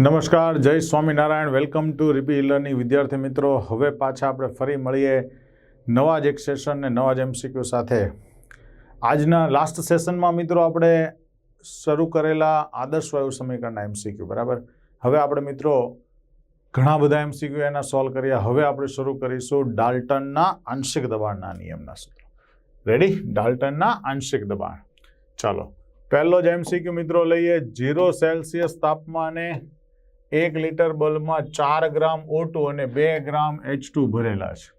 નમસ્કાર, જય Swaminarayan. Welcome to રીપી લર્નિંગ વિદ્યાર્થી મિત્રો, હવે પાછા આપણે ફરી મળીએ નવા જ એક સેશન ને નવા જ એમસીક્યુ સાથે. આજના લાસ્ટ સેશનમાં મિત્રો આપણે શરૂ કરેલા આદર્શ વાયુ સમીકરણના એમસીક્યુ બરાબર? હવે આપણે મિત્રો ઘણા બધા એમસીક્યુ એના સોલ્વ કર્યા. હવે આપણે શરૂ કરીશું ડાલ્ટનના આંશિક દબાણના નિયમના સૂત્રો. રેડી ડાલ્ટનના આંશિક દબાણ. ચાલો, પહેલો જ એમસીક્યુ મિત્રો લઈએ. ઝીરો સેલ્સિયસ તાપમાને એક લીટર બલ્બમાં ચાર ગ્રામ ઓ અને બે ગ્રામ એચ ભરેલા છે.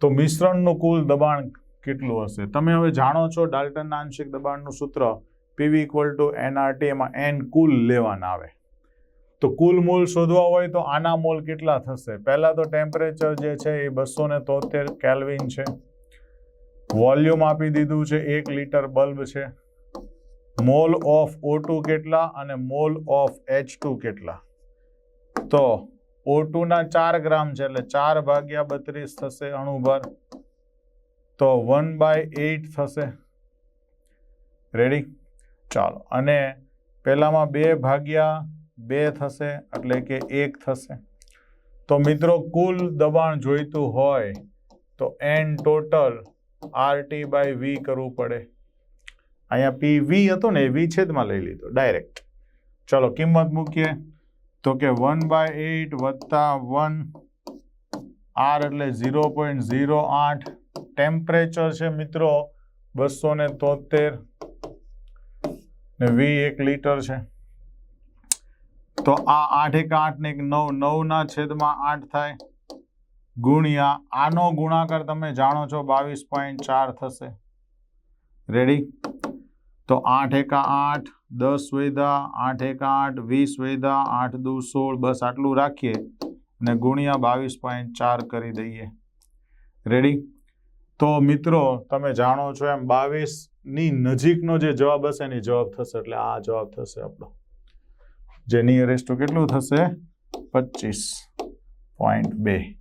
તો મિશ્રણનું કુલ દબાણ કેટલું હશે? તમે હવે જાણો છો ડાલ્ટનના આંશિક દબાણનું સૂત્ર? પીવી ઇક્વલ ટુ એનઆરટી એમાં એન કુલ લેવાના આવે. તો કુલ મૂલ શોધવા હોય તો આના મોલ કેટલા થશે? પહેલાં તો ટેમ્પરેચર જે છે એ બસો ને તોતેર કેલ્વિન છે. વોલ્યુમ આપી દીધું છે એક લીટર બલ્બ છે. મોલ ઓફ ઓ ટુ કેટલા અને મોલ ઓફ એચ ટુ કેટલા? તો ઓ ટુના ચાર ગ્રામ છે એટલે ચાર ભાગ્યા બત્રીસ થશે અણુભર તો વન બાય એઇટ થશે. રેડી ચાલો. અને પહેલામાં બે ભાગ્યા બે થશે એટલે કે એક થશે. તો મિત્રો, કુલ દબાણ જોઈતું હોય તો n total RT by V કરવું પડે. અહીંયા પી વી હતો ને એ વી છેદમાં લઈ લીધો ડાયરેક્ટ ચલો, કિંમત મૂકીએ. તો કે વન બાય એઇટ વત્તા વન આર એટલે ઝીરો પોઈન્ટ ઝીરો આઠ. ટેમ્પરેચર છે મિત્રો બસો ને તોતેર. ને વી એક લીટર છે. તો આ આઠ એક આઠ ને એક નવ નવના છેદમાં આઠ થાય. ગુણ્યા આનો ગુણાકાર તમે જાણો છો બાવીસ પોઈન્ટ ચાર થશે. રેડી તો આઠ એકા આઠ, દસ વૈદા, આઠ એક આઠ, વીસ વૈદા, આઠ દુ સોળ, બસ આટલું રાખીએ અને ગુણ્યા બાવીસ પોઈન્ટ ચાર કરી દઈએ. રેડી તો મિત્રો, તમે જાણો છો એમ બાવીસની નજીકનો જે જવાબ હશે એની જવાબ થશે, એટલે આ જવાબ થશે આપણો. જે નિયરેસ્ટ કેટલું થશે? પચીસ પોઈન્ટ બે.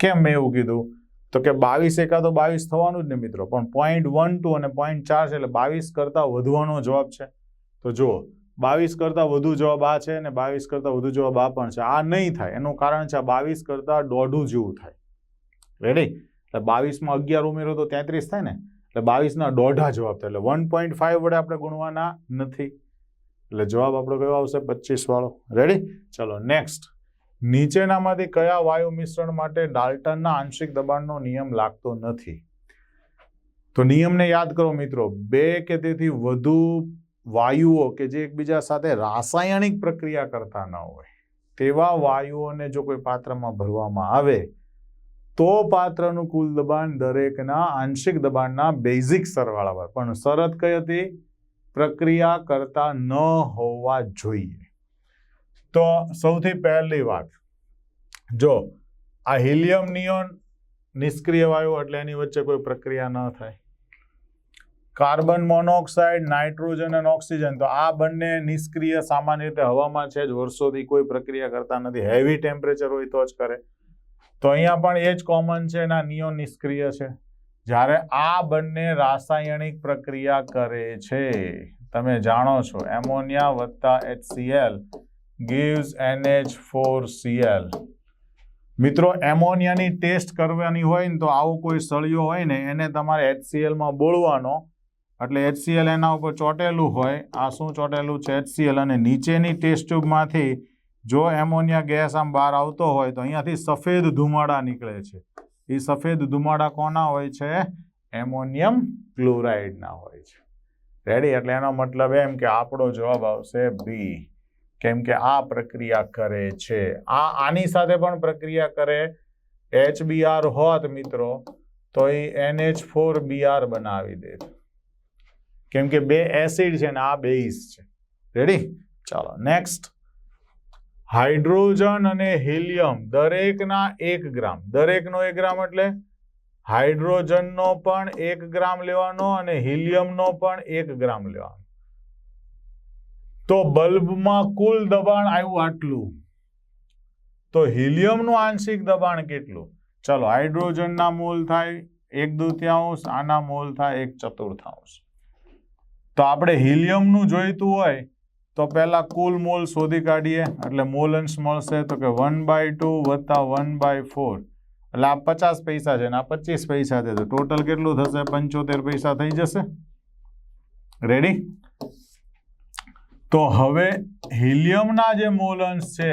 કેમ મેં એવું કીધું? તો કે બાવીસ એકા તો બાવીસ થવાનું જ ને મિત્રો. પણ પોઈન્ટ વન ટુ અને પોઈન્ટ ચાર છે એટલે બાવીસ કરતાં વધવાનો જવાબ છે. તો જુઓ, બાવીસ કરતાં વધુ જવાબ આ છે અને બાવીસ કરતાં વધુ જવાબ આ પણ છે. આ નહીં થાય. એનું કારણ છે આ બાવીસ કરતાં દોઢું જેવું થાય. રેડી એટલે બાવીસમાં અગિયાર ઉમેરો તો તેત્રીસ થાય ને? એટલે બાવીસના દોઢા જવાબ થાય. એટલે વન પોઈન્ટ ફાઈવ વડે આપણે ગુણવાના નથી. એટલે જવાબ આપણો કયો આવશે? પચીસ વાળો. રેડી ચલો નેક્સ્ટ નીચેનામાંથી કયા વાયુ મિશ્રણ માટે ડાલ્ટનના આંશિક દબાણનો નિયમ લાગતો નથી? તો નિયમને યાદ કરો મિત્રો, બે કે તેથી વધુ વાયુઓ કે જે એકબીજા સાથે રાસાયણિક પ્રક્રિયા કરતા ન હોય, તેવા વાયુઓને જો કોઈ પાત્રમાં ભરવામાં આવે, તો પાત્રનું કુલ દબાણ દરેકના આંશિક દબાણના બેઝિક સરવાળા પર. પણ શરત કઈ હતી? પ્રક્રિયા કરતા ન હોવા જોઈએ. તો સૌથી પહેલી વાત, જો આ હિલિયમ નિયોન નિષ્ક્રિય વાયુ એટલે એની વચ્ચે કોઈ પ્રક્રિયા ન થાય. કાર્બન મોનોક્સાઇડ, નાઇટ્રોજન અને ઓક્સિજન, તો આ બંને નિષ્ક્રિય સામાન્ય રીતે હવામાં છે જ, વર્ષોથી કોઈ પ્રક્રિયા કરતા નથી. હેવી ટેમ્પરેચર હોય તો જ કરે. તો અહીંયા પણ એ જ કોમન છે, એના નિયોન નિષ્ક્રિય છે. જ્યારે આ બંને રાસાયણિક પ્રક્રિયા કરે છે. તમે જાણો છો, એમોનિયા વત્તા એચસીએલ gives NH4Cl મિત્રો એમોનિયાની ટેસ્ટ કરવાની હોય ને તો આવો કોઈ સળિયો હોય ને, એને તમારે HCl-માં બોળવાનો. એટલે HCl એના ઉપર ચોટેલું હોય. આ શું ચોટેલું છે? HCl અને નીચેની ટેસ્ટ ટ્યુબમાંથી જો એમોનિયા ગેસ આમ બહાર આવતો હોય તો અહીંયાથી સફેદ ધુમાડા નીકળે છે. એ સફેદ ધુમાડા કોના હોય છે? એમોનિયમ ક્લોરાઇડના હોય છે. રેડી એટલે એનો મતલબ એમ કે આપણો જવાબ આવશે બી કેમ કે આ પ્રક્રિયા કરે છે. આ આની સાથે પણ પ્રક્રિયા કરે એચબીઆર હોત મિત્રો તો એ એનએચ ફોર બીઆર બનાવી દે. કેમ કે બે એસિડ છે ને આ બેઝ છે. રેડી ચાલો નેક્સ્ટ હાઇડ્રોજન અને હિલિયમ દરેકના એક ગ્રામ. દરેકનો એક ગ્રામ એટલે હાઇડ્રોજનનો પણ એક ગ્રામ લેવાનો અને હિલિયમનો પણ એક ગ્રામ લેવાનો. તો બલ્બમાં કુલ દબાણ આવ્યું આટલું. તો હિલિયમનું આંશિક દબાણ કેટલું? ચલો, હાઇડ્રોજનના મોલ થાય એક દૂતિયાંશ, આના મોલ થાય એક ચતુર્થાંશ. તો આપણે હિલિયમનું જોઈતું હોય, તો પહેલા કુલ મોલ શોધી કાઢીએ. એટલે મોલ અંશ મળશે તો કે વન બાય ટુ વત્તા વન બાય ફોર. એટલે આ પચાસ પૈસા છે ને આ પચીસ પૈસા છે. તો ટોટલ કેટલું થશે? પંચોતેર પૈસા થઈ જશે. રેડી? તો હવે હિલિયમના જે મોલ અંશ છે,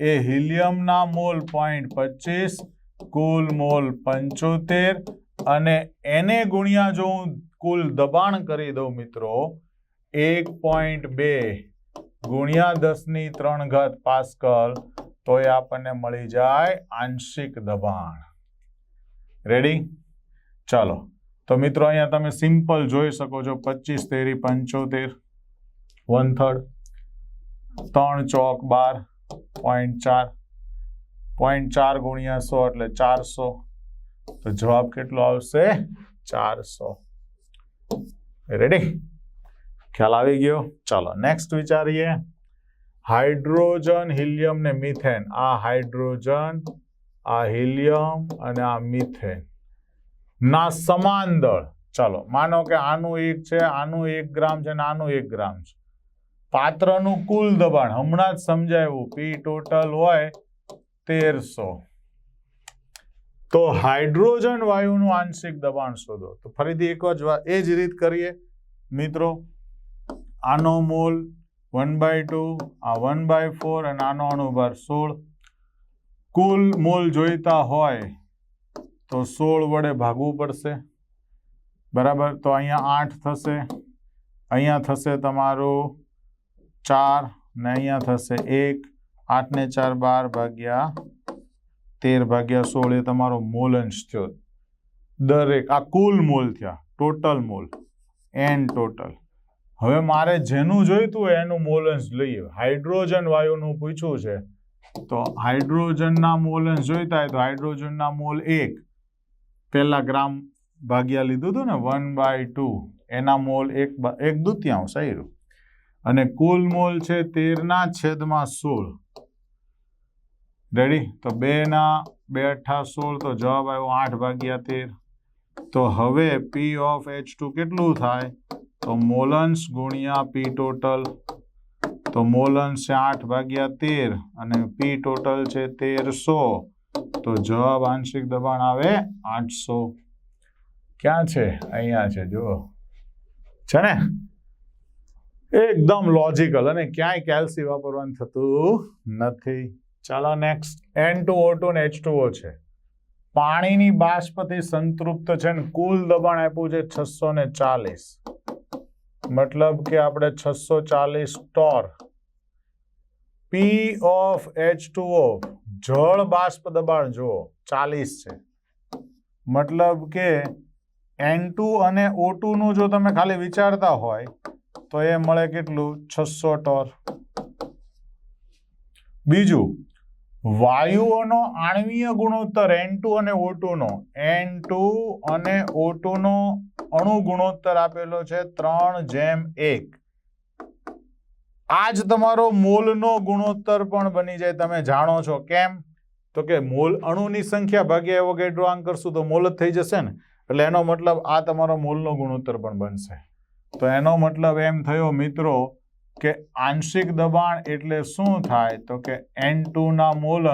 એ હિલિયમના મોલ પોઈન્ટ પચીસ, કુલ મોલ પંચોતેર અને એને ગુણ્યા જો હું કુલ દબાણ કરી દઉં મિત્રો, એક પોઈન્ટ બે ગુણ્યા દસની ત્રણ ઘાત પાસ્કલ તો એ આપણને મળી જાય આંશિક દબાણ. રેડી ચાલો. તો મિત્રો, અહીંયા તમે સિમ્પલ જોઈ શકો છો, પચીસ તેરી પંચોતેર. One third. ત્રણ ચોક બાર પોઈન્ટ ચાર. પોઈન્ટ ચાર ગુણ્યા સો એટલે ચારસો. તો જવાબ કેટલો આવશે? ચારસો. રેડી ખ્યાલ આવી ગયો? ચાલો નેક્સ્ટ વિચારીએ. હાઇડ્રોજન, હિલિયમ ને મિથેન. આ હાઇડ્રોજન, આ હિલિયમ અને આ મિથેન. ના, સમાન દળ. ચાલો, માનો કે આનું એક છે, આનું એક ગ્રામ છે ને આનું એક ગ્રામ છે. પાત્રનું કુલ દબાણ. હમણાં જ સમજાવ્યું પી ટોટલ હોય તેરસો. તો હાઇડ્રોજન વાયુનું આંશિક દબાણ શોધો. તો ફરીથી એક જ એ જ રીત કરીએ. મિત્રો, આનો મોલ વન બાય ટુ, આ વન બાય ફોર અને આનો અણુભાર સોળ. કુલ મોલ જોઈતા હોય તો સોળ વડે ભાગવું પડશે. બરાબર? તો અહીંયા આઠ થશે. અહીંયા થશે તમારું ચાર ને અહીંયા થશે એક, આઠ ને ચાર, બાર ભાગ્યા તેર ભાગ્યા સોળ એ તમારો મોલ અંશ થયો. દરેક, આ કુલ મોલ થયા, ટોટલ મોલ એન ટોટલ. હવે મારે જેનું જોઈતું હોય એનું મોલ અંશ લઈએ. હાઇડ્રોજન વાયુનું પૂછ્યું છે, તો હાઇડ્રોજનના મોલ અંશ જોઈતા હોય તો હાઇડ્રોજનના મોલ એક. પહેલા ગ્રામ ભાગ્યા લીધું હતું ને, વન બાય ટુ. એના મોલ એક એક દુત્યાંશ આવ્યું અને કુલ મોલ છે તેરના છેદમાં સોળ. રેડી તો બે ના બે અઠ્ઠા સોળ, તો જવાબ આવ્યો આઠ ભાગ્યા તેર. તો હવે પી ઓફ એચ ટુ કેટલું થાય? તો મોલન્સ ગુણ્યા પી ટોટલ તો મોલન્સ છે આઠ ભાગ્યા તેર અને પી ટોટલ છે તેરસો. તો જવાબ આંશિક દબાણ આવે આઠસો. ક્યાં છે? અહીંયા છે, જુઓ. છે ને? એકદમ લોજિકલ અને ક્યાંય કેલ્સી વાપરવાનું થતું નથી. ચાલો next N two O two ને એચ ટુ ઓ છે. પાણીની બાષ્પથી સંતૃપ્ત છે ને કુલ દબાણ આપ્યું છે છસો ને ચાલીસ. મતલબ કે આપણે છસો ચાલીસ torr P of H two O જળ બાષ્પ દબાણ, જુઓ, ચાલીસ છે. મતલબ કે એન ટુ અને ઓ ટુનું જો તમે ખાલી વિચારતા હોય તો એ મળે કેટલું? છસો ટોર. બીજું, વાયુઓનો આણવીય ગુણોત્તર એન ટુ અને ઓ ટુનો એન ટુ અને ઓ ટુનો અણુ ગુણોત્તર આપેલો છે ત્રણ જેમ એક. આ જ તમારો મોલનો ગુણોત્તર પણ બની જાય. તમે જાણો છો કેમ? તો કે મોલ અણુની સંખ્યા ભાગ્યા એવોગેડ્રો આંક કરશું તો મોલ જ થઈ જશે ને? એટલે એનો મતલબ આ તમારો મોલનો ગુણોત્તર પણ બનશે. તો એનો મતલબ એમ થયો, મિત્રો, કે આંશિક દબાણ એટલે શું થાય? તો કે એન ના મોલ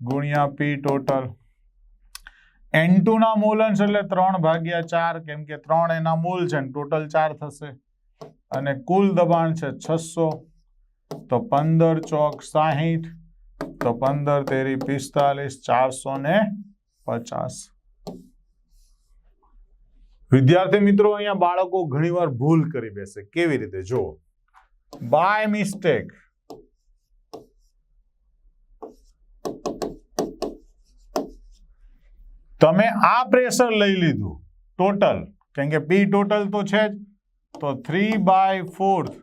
ગુણ્યા પી ટોટલ એન ના મોલ એટલે ત્રણ ભાગ્યા ચાર, કેમ કે ત્રણ એના મોલ છે ટોટલ ચાર થશે. અને કુલ દબાણ છે છસો. તો પંદર ચોક સાહીઠ, તો પંદર તેરી પિસ્તાલીસ, ચારસો ને પચાસ. વિદ્યાર્થી મિત્રો, અહીંયા બાળકો ઘણીવાર ભૂલ કરી બેસે. કેવી રીતે? જો બાય મિસ્ટેક તમે આ પ્રેશર લઈ લીધું. ટોટલ કેમ કે પી ટોટલ તો છે જ. તો થ્રી બાય ફોર્થ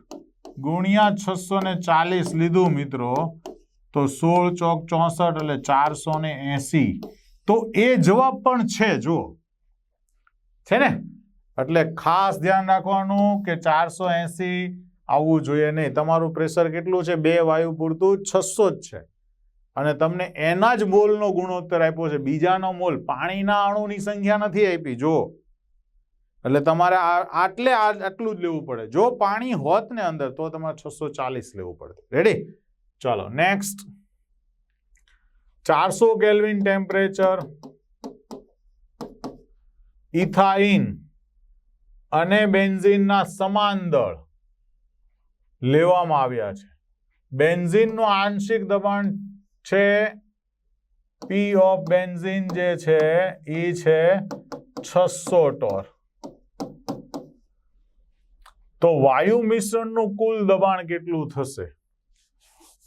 ગુણ્યા છસો ને ચાલીસ લીધું મિત્રો, તો સોળ ચોક ચોસઠ એટલે ચારસો ને એસી. તો એ જવાબ પણ છે જો છે ને? એટલે ખાસ ધ્યાન રાખવાનું કે ચારસો એસી આવવું જોઈએ નહીં. તમારું પ્રેશર કેટલું છે? બે વાયુ પૂરતું છસો જ છે. અને તમને એના જ મોલનો ગુણોત્તર આપ્યો છે. બીજાનો મોલ પાણીના અણુની સંખ્યા નથી આપી. જો એટલે તમારે આટલે આટલું જ લેવું પડે. જો પાણી હોત ને અંદર, તો તમારે છસો ચાલીસ લેવું પડે. રેડી ચાલો નેક્સ્ટ ચારસો કેલ્વિન ટેમ્પરેચર ઇથાઇન અને બેન્ઝિનના સમાન દળ લેવામાં આવ્યા છે. બેન્ઝિનનું આંશિક દબાણ છે પી ઓફ બેન્ઝિન જે છે એ છે છસો ટોર તો વાયુ મિશ્રણનું કુલ દબાણ કેટલું થશે?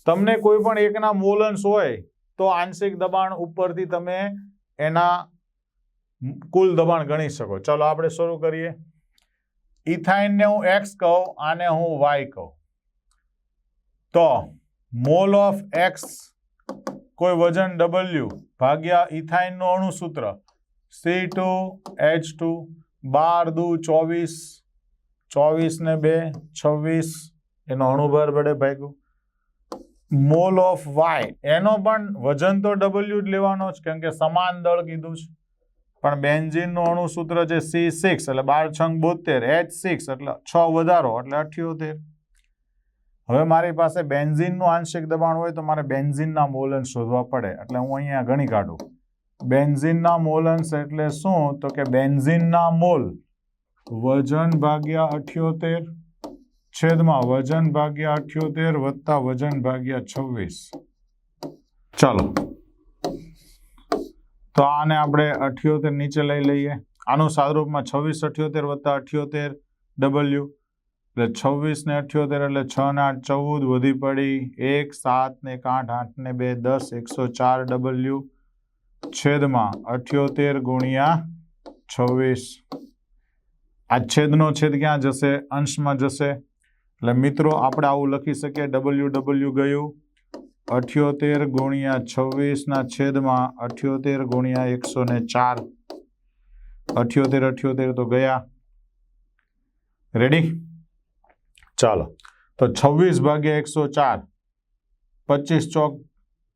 તમને કોઈ પણ એકના મોલન્સ હોય તો આંશિક દબાણ ઉપરથી તમે એના કુલ દબાણ ગણી શકો. ચલો આપણે શરૂ કરીએ. ઇથાઇનને હું એક્સ કહું, આને હું વાય કહું. તો મોલ ઓફ એક્સ કોઈ વજન ડબલ્યુ ભાગ્યા ઇથાઇનનું અણુસૂત્ર. સી ટુ એચ ટુ બાર દુ ચોવીસ ચોવીસ ને બે, છવ્વીસ, એનો અણુભાર વડે ભાગ્યું. મોલ ઓફ વાય એનો પણ વજન તો ડબલ્યુ જ લેવાનો જ, કેમ કે સમાન દળ કીધું છે. પણ બેન્ઝિનનું અણુસૂત્ર છે સી સિક્સ, એટલે બાર છંગ બોતેર, એચ સિક્સ, એટલે છ વધારો, એટલે અઠ્યોતેર. હવે મારી પાસે બેન્ઝિનનું આંશિક દબાણ હોય તો મારે બેન્ઝિનના મોલન્સ શોધવા પડે. એટલે હું અહીંયા ગણી કાઢું. બેન્ઝિનના મોલન્સ એટલે શું? તો કે બેન્ઝિનના મોલ વજન ભાગ્યા અઠ્યોતેર છેદમાં વજન ભાગ્યા અઠ્યોતેર વત્તા વજન ભાગ્યા છવ્વીસ. ચાલો. તો આને આપણે અઠ્યોતેર નીચે લઈ લઈએ. આનું સાદરૂપમાં છવ્વીસ અઠ્યોતેર વત્તા અઠ્યોતેર ડબલ્યુ એટલે છવ્વીસ ને અઠ્યોતેર એટલે છ ને આઠ ચૌદ વધી પડી એક, સાત ને એક, આઠ આઠ ને બે, દસ, એકસો ચાર ડબલ્યુ છેદમાં અઠ્યોતેર ગુણ્યા છવ્વીસ. આ છેદનો છેદ ક્યાં જશે? અંશમાં જશે. એટલે મિત્રો, આપણે આવું લખી શકીએ. ડબલ્યુ ડબલ્યુ ગયું. અઠ્યોતેર ગુણ્યા છવ્વીસના છેદમાં અઠ્યોતેર ગુણ્યા એકસો ને ચાર. અઠ્યોતેર અઠ્યોતેર તો ગયા. રેડી ચાલો. તો છવ્વીસ ભાગ્યા એકસો ચાર. પચીસ ચોક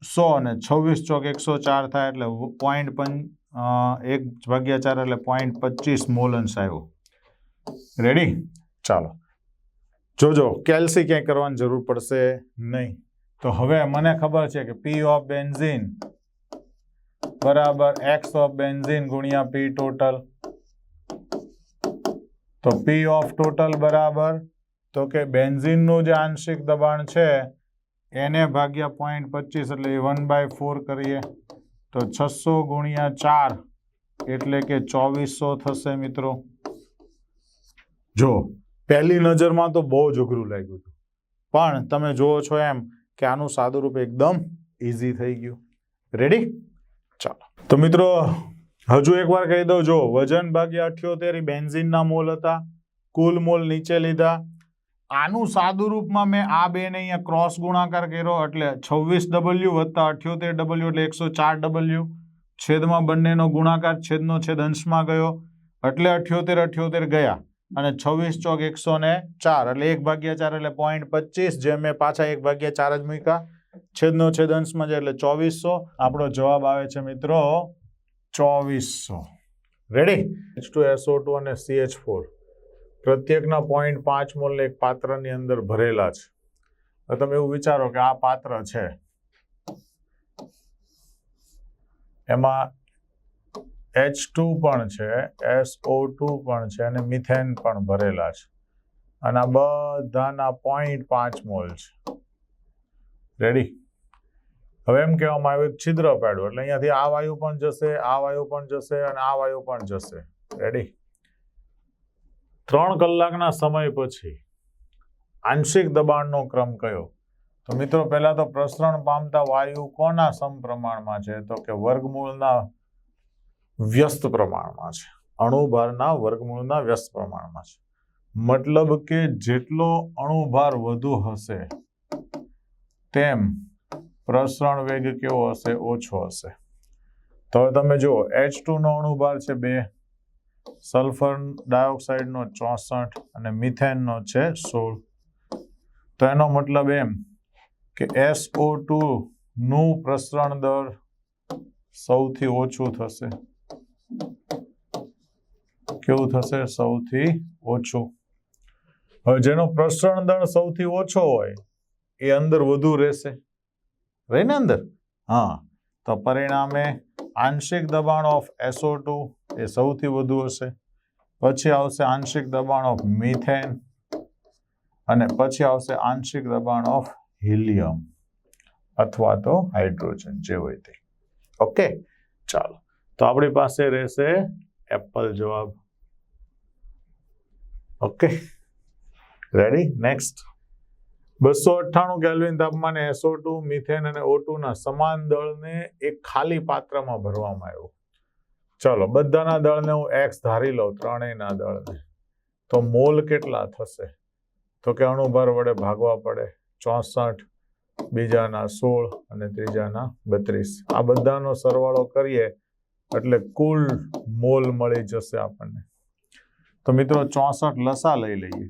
સો અને છવ્વીસ ચોક એકસો ચાર થાય એટલે પોઈન્ટ પં એક ભાગ્યા ચાર એટલે પોઈન્ટ પચીસ મોલન્સ આવ્યો. રેડી ચાલો. જોજો, કેલ્સી ક્યાંય કરવાની જરૂર પડશે નહીં. તો હવે મને ખબર છે કે પી ઓફ બેન્ઝિન બરાબર એક્સ ઓફ બેન્ઝિન ગુણ્યા પી ટોટલ તો પી ઓફ ટોટલ બરાબર, તો કે બેન્ઝીનનું જે આંશિક દબાણ છે, એને ભાગ્યા પોઈન્ટ પચીસ એટલે વન બાય ફોર કરીએ. તો છસો ગુણ્યા ચાર એટલે કે ચોવીસો થશે મિત્રો. જો, પહેલી નજરમાં તો બહુ જ અઘરું લાગ્યું હતું. પણ તમે જુઓ છો એમ કે આનું સાદુરૂપ એકદમ ઇઝી થઈ ગયું. રેડી ચાલો. તો મિત્રો, હજુ એકવાર કહી દઉં, જો વજન ભાગ્યા અઠ્યોતેર બેન્ઝિનના મોલ હતા, કુલ મોલ નીચે લીધા. આનું સાદુરૂપમાં મેં આ બેને અહીંયા ક્રોસ ગુણાકાર કર્યો, એટલે છવ્વીસ ડબલ્યુ વત્તા અઠ્યોતેર ડબલ્યુ એટલે એકસો ચાર ડબલ્યુ છેદમાં બંનેનો ગુણાકાર, છેદનો છેદ અંશમાં ગયો. એટલે અઠ્યોતેર અઠ્યોતેર ગયા. અને છવ્વીસ ચોક એકસો ને ચાર, એટલે એક ભાગ્યા ચાર એટલે પોઈન્ટ પચીસ, જે મેં પાછા એક ભાગ્યા ચાર જ મૂક્યા. છેદનો છેદ અંશમાં છે એટલે ચોવીસો. આપણો જવાબ આવે છે મિત્રો ચોવીસો. Ready H two SO two અને સીએચ ફોર પ્રત્યેકના પોઈન્ટ પાંચ મોલને એક પાત્રની અંદર ભરેલા છે. તમે એવું વિચારો કે આ પાત્ર છે. એમાં એચ ટુ પણ છે એસઓ ટુ પણ છે અને મિથેન પણ ભરેલા છે. અને આ બધાના પોઈન્ટ પાંચ મોલ છે. રેડી હવે એમ કહેવામાં આવ્યું, છિદ્ર પાડ્યું એટલે અહીંયાથી આ વાયુ પણ જશે, આ વાયુ પણ જશે અને આ વાયુ પણ જશે. રેડી ત્રણ કલાકના સમય પછી આંશિક દબાણનો ક્રમ કયો? તો મિત્રો, પહેલા તો પ્રસરણ પામતા વાયુ કોના સમપ્રમાણમાં છે? તો કે વર્ગમૂળના વ્યસ્ત પ્રમાણમાં છે. અણુભારના વર્ગમૂળના વ્યસ્ત પ્રમાણમાં છે. મતલબ કે જેટલો અણુભાર વધુ હશે, તેમ પ્રસરણ વેગ કેવો હશે? ઓછો હશે. તો હવે તમે જુઓ એચ ટુનો અણુભાર છે બે, સલ્ફર ડાયોક્સાઇડનો ચોસઠ અને મિથેનનો છે સોળ. તો એનો મતલબ એમ કે એસઓ ટુ નું પ્રસરણ દર સૌથી ઓછું થશે. કેવું થશે સૌથી ઓછું? હવે જેનો પ્રસરણ દળ સૌથી ઓછો હોય એ અંદર વધુ રહેશે. રહે ને અંદર? હા તો પરિણામે આંશિક દબાણ ઓફ એસો ટુ એ સૌથી વધુ હશે. પછી આવશે આંશિક દબાણ ઓફ મિથેન અને પછી આવશે આંશિક દબાણ ઓફ હિલિયમ અથવા તો હાઇડ્રોજન જે હોય તે. ઓકે ચાલો. તો આપણી પાસે રહેશે એપલ જવાબ. ઓકે રેડી નેક્સ્ટ બસો અઠ્ઠાણું કેલ્વિન તાપમાને એસો ટુ મિથેન અને O2 ના સમાન દળને એક ખાલી પાત્રમાં ભરવામાં આવ્યું. ચલો, બધાના દળને હું એક્સ ધારી લઉં, ત્રણેયના દળને. તો મોલ કેટલા થશે? તો કે અણુભાર વડે ભાગવા પડે ચોસઠ, બીજાના સોળ અને ત્રીજાના બત્રીસ. આ બધાનો સરવાળો કરીએ એટલે કુલ મોલ મળી જશે આપણને. તો મિત્રો ચોસઠ લસા લઈ લઈએ.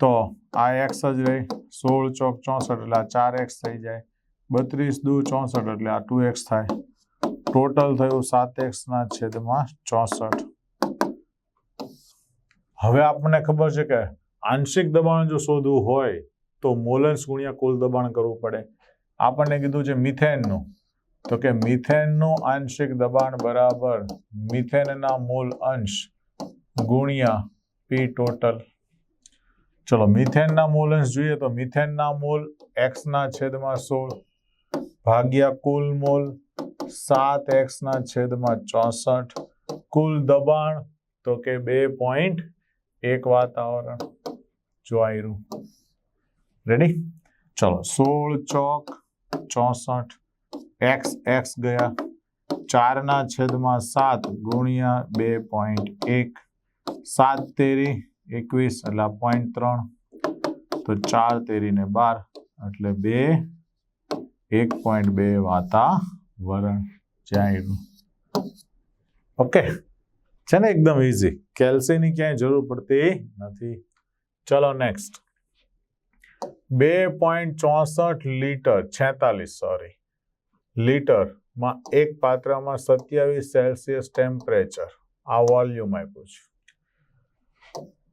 તો આ એક્સ જ રહી. સોળ ચોક ચોસઠ એટલે આ ચાર એક્સ થઈ જાય. બત્રીસ દુ ચોસઠ એટલે આ ટુ એક્સ થાય. ટોટલ થયું સાત એક્સના છેદમાં ચોસઠ. હવે આપણને ખબર છે કે આંશિક દબાણ જો શોધવું હોય તો મોલન્સ ગુણ્યા કુલ દબાણ કરવું પડે. આપણને કીધું છે મિથેનનું. તો કે મિથેનનું આંશિક દબાણ બરાબર મિથેનના મૂળ અંશ ગુણ્યા પી ટોટલ ચલો, મિથેનના મૂળ અંશ જોઈએ તો મિથેનના મૂળ એક્સના છેદમાં સોળ ભાગ્યા કુલ મૂલ સાત એક્સના છેદમાં ચોસઠ. કુલ દબાણ તો કે બે પોઈન્ટ એક વાતાવરણ. જોવાયું રેડી ચલો, સોળ ચોક ચોસઠ. એક્સ એક્સ ગયા. ચારના છેદમાં સાત ગુણ્યા બે પોઈન્ટ એક. સાત તેરી એકવીસ, એટલે પોઈન્ટ ત્રણ. તો ચાર તેરીને બાર, એટલે બે. એક પોઈન્ટ બે વાતાવરણ જ્યાં ઓકે. છે ને એકદમ ઇઝી કેલ્સીની ક્યાંય જરૂર પડતી નથી. ચલો નેક્સ્ટ બે પોઈન્ટ ચોસઠ લીટર, છેતાલીસ સોરી લીટરમાં એક પાત્રમાં સત્યાવીસ સેલ્સિયસ ટેમ્પરેચર. આ વોલ્યુમ આપ્યું છે.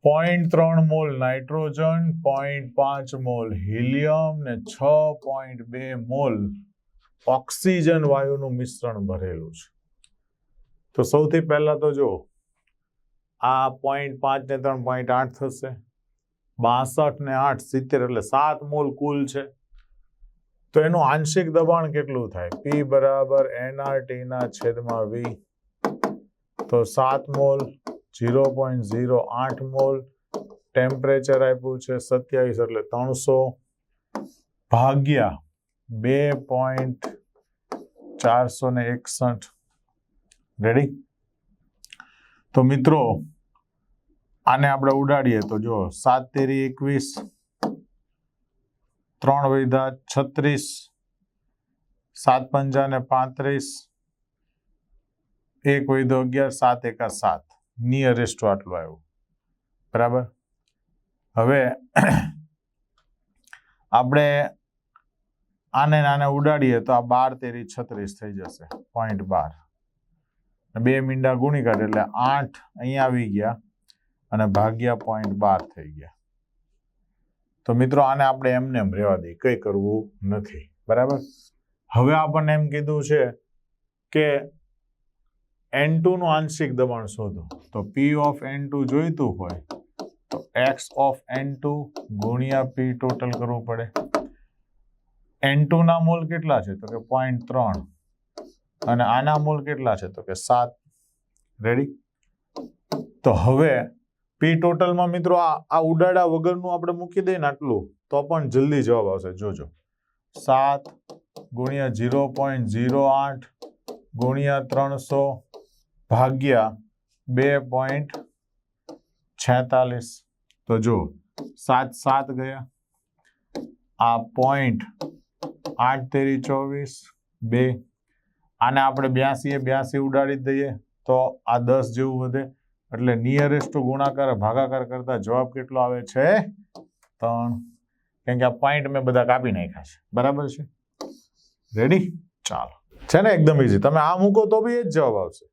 પોઈન્ટ ત્રણ મોલ નાઇટ્રોજન, પોઈન્ટ પાંચ મોલ હિલિયમ ને છ પોઈન્ટ બે મોલ ઓક્સિજન વાયુનું મિશ્રણ ભરેલું છે. તો સૌથી પહેલા તો જો આ પોઈન્ટ પાંચ ને ત્રણ પોઈન્ટ આઠ થશે. બાસઠ ને આઠ સિત્તેર એટલે સાત મોલ કુલ છે. તો એનું આંશિક દબાણ કેટલું થાય? પી બરાબર એનઆરટી ના છેદમાં વી તો સાત મોલ, ઝીરો પોઈન્ટ ઝીરો આઠ મોલ. ટેમ્પરેચર આપ્યું છે સત્યાવીસ એટલે ત્રણસો. ભાગ્યા બે પોઈન્ટ ચારસો ને એકસઠ. રેડી તો મિત્રો, આને આપણે ઉડાડીએ તો જો સાત તેરી એકવીસ. ત્રણ વૈધા છત્રીસ, સાત પંજા ને પાંત્રીસ, એક વૈધો અગિયાર, સાત એકા સાત. નિયરેસ્ટ આટલું આવ્યું. બરાબર? હવે આપણે આને નાને ઉડાડીએ તો આ બાર તેરી છત્રીસ થઈ જશે. પોઈન્ટ બાર. બે મીંડા ગુણી કાઢે એટલે આઠ અહીંયા આવી ગયા અને ભાગ્યા પોઈન્ટ બાર થઈ ગયા. તો મિત્રો આને આપણે એમને એમ રહેવા દઈએ કંઈ કરવું નથી. બરાબર? હવે આપણને એમ કીધું છે કે એનનું આંશિક દબાણ શોધો. તો પી ઓફ એન ટુ જોઈતું હોય, તો એક્સ ઓફ એન ટુ ગુણ્યા પી ટોટલ કરવું પડે. એન ના મૂલ કેટલા છે? તો કે પોઈન્ટ ત્રણ અને આના મૂલ કેટલા છે? તો કે સાત. રેડી તો હવે પી ટોટલમાં મિત્રો આ આ ઉડાડા વગરનું આપણે મૂકી દઈએ ને આટલું, તો પણ જલ્દી જવાબ આવશે. જોજો. સાત ગુણ્યા ઝીરો પોઈન્ટ ઝીરો આઠ ગુણ્યા ત્રણસો ભાગ્યા બે પોઈન્ટ છેતાલીસ. તો જો સાત સાત ગયા. આ પોઈન્ટ આઠ તેરી ચોવીસ, બે. આને આપણે બ્યાસી બ્યાસી ઉડાડી દઈએ તો આ દસ જેવું વધે. એટલે નિયરેસ્ટ ટુ ગુણાકાર, ભાગાકાર કરતા જવાબ કેટલો આવે છે? ત્રણ. કેમ કે આ પોઈન્ટ મેં બધા કાપી નાખ્યા છે. બરાબર છે? રેડી ચાલો. છે ને? એકદમ ઇઝી તમે આ મૂકો તો બી એ જ જવાબ આવશે.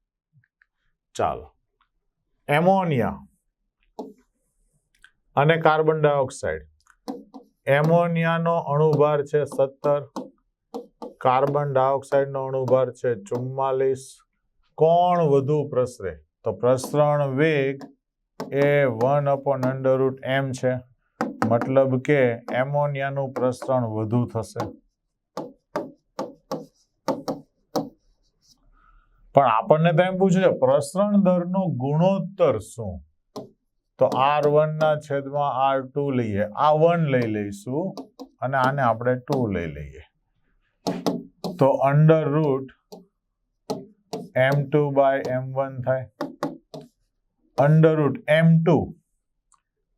ચાલો. એમોનિયા અને કાર્બન ડાયોક્સાઇડ એમોનિયાનો અણુભાર છે સત્તર. કાર્બન ડાયોક્સાઇડનો અણુભાર છે ચુમ્માલીસ. કોણ વધુ પ્રસરે? તો પ્રસરણ વેગ એ વન અપોન અંડરરૂટ એમ છે. મતલબ કે એમોનિયાનું પ્રસરણ વધુ થશે. પણ આપણને તો એમ પૂછે છે, પ્રસરણ દરનો ગુણોત્તર શું? તો આર વન ના છેદમાં આર ટુ લઈએ. આ વન લઈ લઈશું અને આને આપણે ટુ લઈ લઈએ. તો under root M two by M one થાય. Under root M two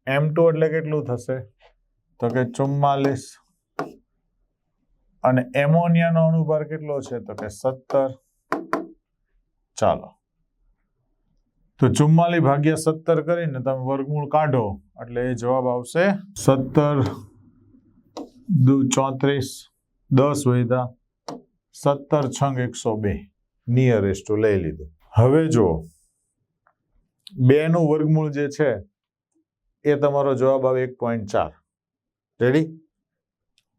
M two એટલે કેટલું થશે? તો કે ચુમ્માલીસ. અને એમોનિયાનો અણુભાર કેટલો છે? તો કે સત્તર. ચાલો. તો ચુમ્માલીસ ભાગ્યા સત્તર કરીને તમે વર્ગમૂળ કાઢો, એટલે એ જવાબ આવશે સત્તર દુ ચોત્રીસ દસ વૈધા સત્તર છંગ એકસો બે. નિયરેસ્ટ લઈ લીધું. હવે જો બે નું વર્ગમૂળ જે છે, એ તમારો જવાબ આવે એક પોઈન્ટ ચાર. રેડી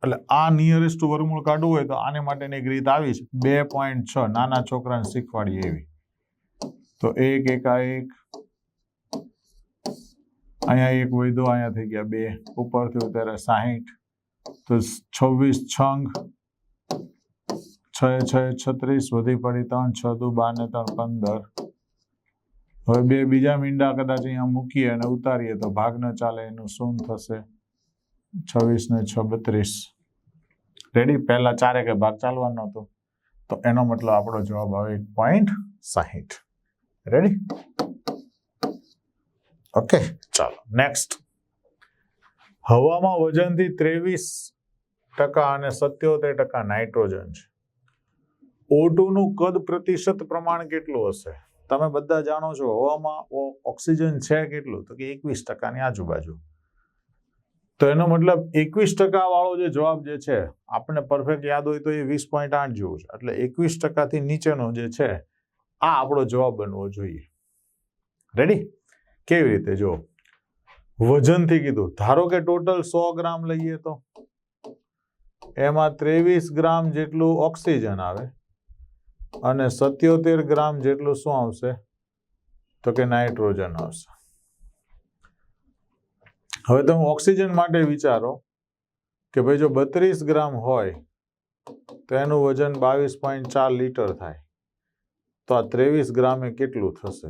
એટલે આ નિયરેસ્ટ વર્ગમૂળ કાઢવું હોય તો આને માટેની એક રીત આવી છે. બે પોઈન્ટ છ, નાના છોકરાને શીખવાડીએ એવી. તો એક, એકા એક. અહીંયા એક વૈધો અહીંયા થઈ ગયા બે. ઉપરથી ત્યારે સાહીઠ. તો છવ્વીસ છંગ. છ છ, છત્રીસ. વધી પડી ત્રણ, છ, દુ બાર ને ત્રણ, પંદર. હવે બે બીજા મીંડા કદાચ અહીંયા મૂકીએ અને ઉતારીએ તો ભાગ ન ચાલે એનું શું થશે? છવ્વીસ ને છ બત્રીસ રેડી પહેલા ચારે કે ભાગ ચાલવાનો હતો. તો એનો મતલબ આપણો જવાબ આવે પોઈન્ટ સાહીઠ. રેડી ઓકે ચાલો નેક્સ્ટ હવામાં વજનથી ત્રેવીસ ટકા અને સત્યોતેર ટકા નાઇટ્રોજન છે. ઓટુનું કદ પ્રતિશત પ્રમાણ કેટલું હશે? તમે બધા જાણો છો હવામાં ઓક્સિજન છે કેટલું? તો કે એકવીસ ટકાની આજુબાજુ. તો એનો મતલબ એકવીસ ટકા વાળો જે જવાબ જે છે આપણને પરફેક્ટ યાદ હોય તો એ વીસ પોઈન્ટ આઠ જેવું છે. એટલે એકવીસ ટકાથી નીચેનો જે છે, આ આપણો જવાબ બનવો જોઈએ. રેડી કેવી રીતે? જો, વજનથી કીધું. ધારો કે ટોટલ સો ગ્રામ લઈએ તો? એમાં ત્રેવીસ ગ્રામ જેટલું ઓક્સિજન આવે. અને સત્યોતેર ગ્રામ જેટલું શું આવશે? તો કે નાઇટ્રોજન આવશે. હવે તમે ઓક્સિજન માટે વિચારો કે ભાઈ જો બત્રીસ ગ્રામ હોય, તો એનું વજન બાવીસ પોઈન્ટ ચાર લીટર થાય. તો આ ત્રેવીસ ગ્રામે કેટલું થશે?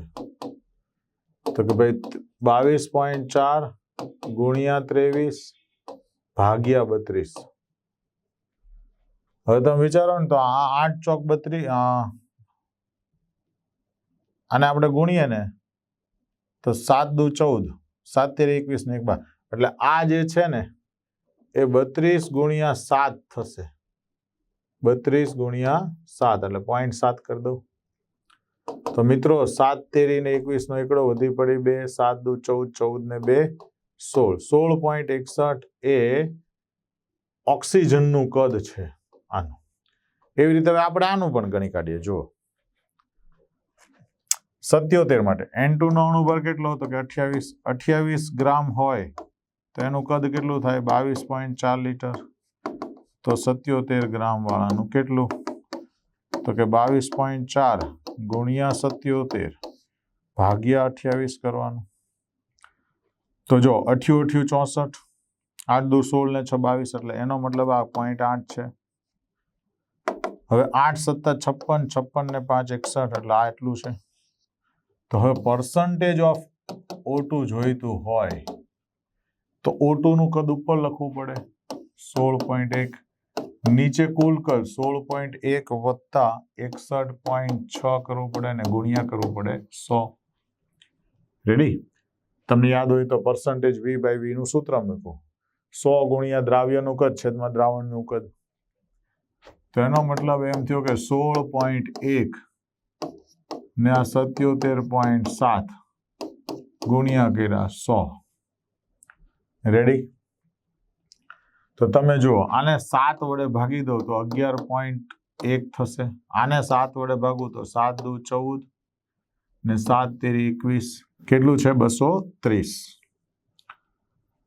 તો કે ભાઈ બાવીસ પોઈન્ટ ચાર ગુણ્યા ત્રેવીસ ભાગ્યા બત્રીસ. હવે તમે વિચારો ને તો આ આઠ ચોક બત્રીસ આને આપણે ગુણીએ ને તો સાત દુ ચૌદ. સાત તેર એકવીસ ને એક બાર. એટલે આ જે છે ને, એ બત્રીસ ગુણ્યા સાત થશે. બત્રીસ ગુણ્યા સાત, એટલે પોઈન્ટ સાત કરી દઉં. તો મિત્રો, સાત તેરી ને એકવીસ નો એકડો વધી પડી બે, સાત દુ ચૌદ ચૌદ ને બે, સોળ. સોળ પોઈન્ટ એકસઠ એ ઓક્સિજનનું કદ છે. આનું. એવી રીતે હવે આપણે આનું પણ ગણી કાઢીએ, જુઓ. સત્યોતેર માટે. એન ટુ નો અણુભાર કેટલો તો કે અઠ્યાવીસ અઠ્યાવીસ ગ્રામ હોય તો એનું કદ કેટલું થાય? બાવીસ પોઈન્ટ ચાર લીટર. તો સત્યોતેર ગ્રામ વાળાનું કેટલું? તો કે બાવીસ પોઈન્ટ ચાર ગુણ્યા સત્યોતેર ભાગ્યા અઠ્યાવીસ કરવાનું. તો જો અઠ્યું અઠ્યું ચોસઠ, આઠ દુ સોળ ને છ બાવીસ એટલે એનો મતલબ આ પોઈન્ટ આઠ છે. હવે આઠ સત્તા છપ્પન છપ્પન ને પાંચ, એકસઠ એટલે આ એટલું છે. તો હવે પર્સન્ટેજ ઓફ ઓટુ જોઈતું હોય તો ઓટુનું કદ ઉપર લખવું પડે. સોળ પોઈન્ટ એક. નીચે કુલ કદ સોળ પોઈન્ટ એક વત્તા એકસઠ પોઈન્ટ છ કરવું પડે ને ગુણ્યા કરવું પડે સો. રેડી તમને યાદ હોય તો પર્સન્ટેજ વી બાય વી નું સૂત્ર મૂકો. સો ગુણ્યા દ્રાવ્યનું કદ, છેદમાં દ્રાવણનું કદ. તો એનો મતલબ એમ થયો કે સોળ પોઈન્ટ એક ને આ સત્યોતેર પોઈન્ટ સાત ગુણ્યા કર્યા સો. રેડી તો તમે જુઓ, આને સાત વડે ભાગી દો તો અગિયાર પોઈન્ટ એક થશે. આને સાત વડે ભાગું તો સાત દુ ચૌદ ને સાત તેરી એકવીસ. કેટલું છે? બસો ત્રીસ.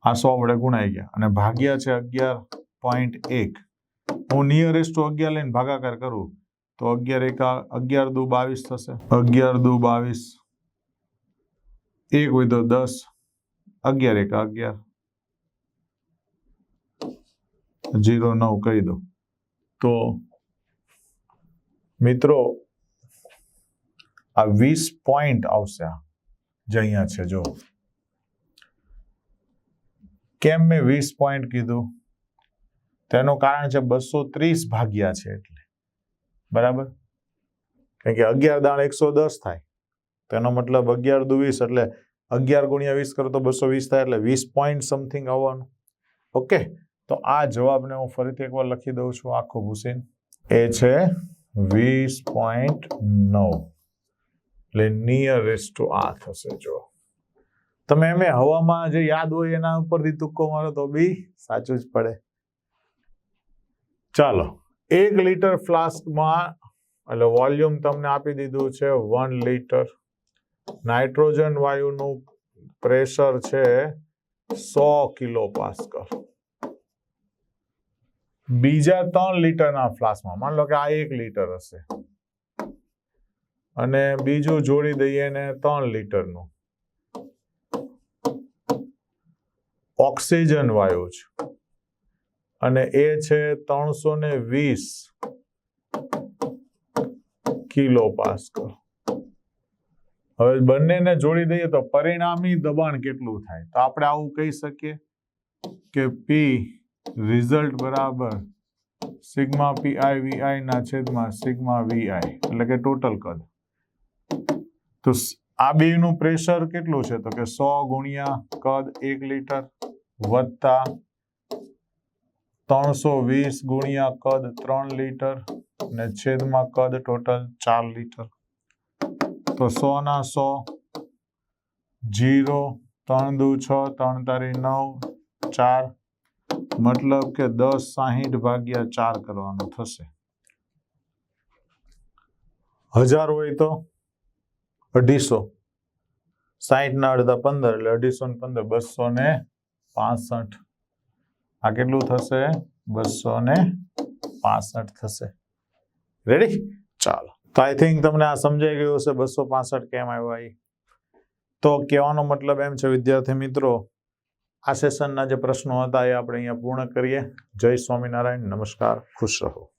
આ સો વડે ગુણાઈ ગયા અને ભાગ્યા છે અગિયાર પોઈન્ટ એક. હું નિયરેસ્ટ ટુ અગિયાર લઈને ભાગાકાર કરું, તો અગિયાર એકા અગિયાર દુ બાવીસ થશે. અગિયાર દુ બાવીસ, એક હોય તો દસ, અગિયાર એકા અગિયાર. જીરો નવ કહી દો. તો મિત્રો, આ વીસ પોઈન્ટ આવશે જે અહીંયા છે, જો. કેમ મેં વીસ પોઈન્ટ કીધું? તેનું કારણ છે બસો ત્રીસ ભાગ્યા છે એટલે. બરાબર? કારણ કે અગિયાર દાણ એકસો દસ થાય. તેનો મતલબ અગિયાર દુ વીસ એટલે અગિયાર ગુણ્યા વીસ કરો તો બસો વીસ થાય એટલે વીસ પોઈન્ટ સમથિંગ આવવાનું. ઓકે? તો આ જવાબને હું ફરીથી એકવાર લખી દઉં છું આખો ભૂસીન એ છે વીસ પોઈન્ટ નવ. એટલે નિયરેસ્ટ ટુ આ થશે જો. તમે એમ હવામાં જે યાદ હોય એના ઉપરથી તુક્કો મારો તો બી સાચું જ પડે. ચાલો, એક લીટર ફ્લાસ્કમાં, એટલે વોલ્યુમ તમને આપી દીધું છે વન લીટર. નાઇટ્રોજન વાયુનું પ્રેશર છે સો કિલો પાસ્કર બીજા ત્રણ લીટરના ફ્લાસ્કમાં, માની લો કે આ એક લીટર હશે. અને બીજું જોડી દઈએ ને ત્રણ લીટરનું. ઓક્સિજન વાયુ છે. અને એ છે ત્રણસો ને વીસ કિલો પાસ્કલ. હવે બંનેને જોડી દઈએ તો પરિણામી દબાણ કેટલું થાય? તો આપણે આવું કહી શકીએ કે પી રિઝલ્ટ બરાબર સિગ્મા પી આઈ વી આઈ ના છેદમાં સિગ્મા વી આઈ એટલે કે ટોટલ કદ. તો આ બેનું પ્રેશર કેટલું છે? તો કે સો ગુણ્યા કદ એક લીટર વત્તા ત્રણસો વીસ ગુણ્યા કદ ત્રણ લીટર ને છેદમાં કદ ટોટલ ચાર લીટર. તો સો ના સો, જીરો, ત્રણ દુ છ, ત્રણ તારી નવ, ચાર, મતલબ કે દસ સાહીઠ ભાગ્યા ચાર કરવાનું થશે. હજાર હોય તો અઢીસો. સાહીઠ ના અડધા પંદર એટલે અઢીસો ને પંદર, બસો ને પાસઠ. આ કેટલું થશે? બસો ને પાસઠ થશે. રેડી ચાલો. તો આઈ થિંક તમને આ સમજાઈ ગયું હશે, બસો પાસઠ કેમ આવ્યા એ તો કહેવાનો મતલબ એમ છે, વિદ્યાર્થી મિત્રો, આ સેશનના જે પ્રશ્નો હતા એ આપણે અહીંયા પૂર્ણ કરીએ. જય સ્વામિનારાયણ. નમસ્કાર. ખુશ રહો.